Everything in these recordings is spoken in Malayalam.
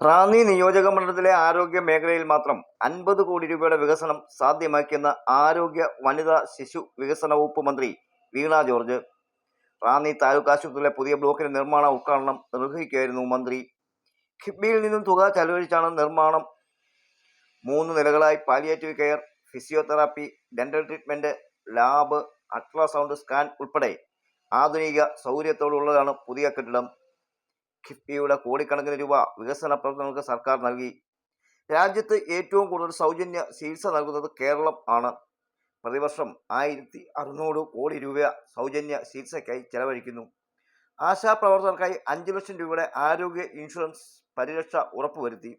റാന്നി നിയോജക മണ്ഡലത്തിലെ ആരോഗ്യ മേഖലയിൽ മാത്രം അൻപത് കോടി രൂപയുടെ വികസനം സാധ്യമാക്കിയെന്ന് ആരോഗ്യ വനിതാ ശിശു വികസന വകുപ്പ് മന്ത്രി വീണ ജോർജ്. റാന്നി താലൂക്ക് ആശുപത്രിയിലെ പുതിയ ബ്ലോക്കിന്റെ നിർമ്മാണ ഉദ്ഘാടനം നിർവഹിക്കുകയായിരുന്നു മന്ത്രി. കിഫ്ബിയിൽ നിന്നും തുക ചെലവഴിച്ചാണ് നിർമ്മാണം. മൂന്ന് നിലകളായി palliative care physiotherapy dental treatment lab ultrasound scan ഉൾപ്പെടെ ആധുനിക സൗകര്യത്തോടുള്ളതാണ് പുതിയ കെട്ടിടം. കിഫ്ബിയുടെ കോടിക്കണക്കിന് രൂപ വികസന പ്രവർത്തനങ്ങൾക്ക് സർക്കാർ നൽകി. രാജ്യത്ത് ഏറ്റവും കൂടുതൽ സൗജന്യ ചികിത്സ നൽകുന്നത് കേരളം ആണ്. പ്രതിവർഷം ആയിരത്തി അറുന്നൂറ് കോടി രൂപ സൗജന്യ ചികിത്സയ്ക്കായി ചെലവഴിക്കുന്നു. ആശാപ്രവർത്തകർക്കായി അഞ്ച് ലക്ഷം രൂപയുടെ ആരോഗ്യ ഇൻഷുറൻസ് പരിരക്ഷ ഉറപ്പുവരുത്തി.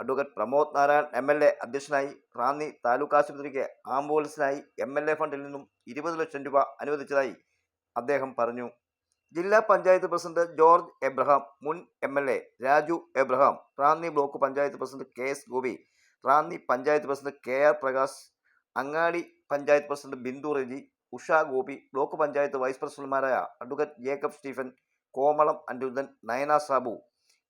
Advocate Pramod Narayan M L A അധ്യക്ഷനായി. റാന്നി താലൂക്ക് ആശുപത്രിക്ക് ആംബുലൻസിനായി എം എൽ എ ഫണ്ടിൽ നിന്നും ഇരുപത് ലക്ഷം രൂപ അനുവദിച്ചതായി അദ്ദേഹം പറഞ്ഞു. ജില്ലാ പഞ്ചായത്ത് പ്രസിഡന്റ് ജോർജ് എബ്രഹാം മുൻ M L A Raju Abraham Ranni block panchayat president K S Gopi Ranni panchayat president K R Prakash Angadi panchayat president Bindu Reji Usha Gopi block panchayat vice പ്രസിഡന്റുമാരായ അഡ്വക്കേറ്റ് ജേക്കബ് സ്റ്റീഫൻ കോമളം അനിരുദ്ധൻ നയന സാബു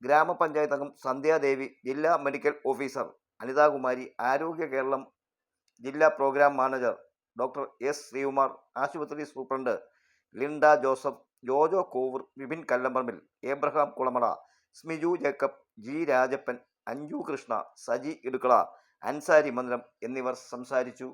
ഗ്രാമപഞ്ചായത്ത് അംഗം സന്ധ്യാദേവി ജില്ലാ മെഡിക്കൽ ഓഫീസർ അനിതാകുമാരി ആരോഗ്യ കേരളം ജില്ലാ program manager doctor S Sreekumar ആശുപത്രി സൂപ്രണ്ട് ലിൻഡ ജോസഫ് ജോജോ കോവൂർ വിപിൻ കല്ലമ്പറമ്പിൽ ഏബ്രഹാം കുളമട സ്മിജു ജേക്കബ് ജി രാജപ്പൻ അഞ്ജു കൃഷ്ണ സജി ഇടുക്കള അൻസാരി മന്ദിരം എന്നിവർ സംസാരിച്ചു.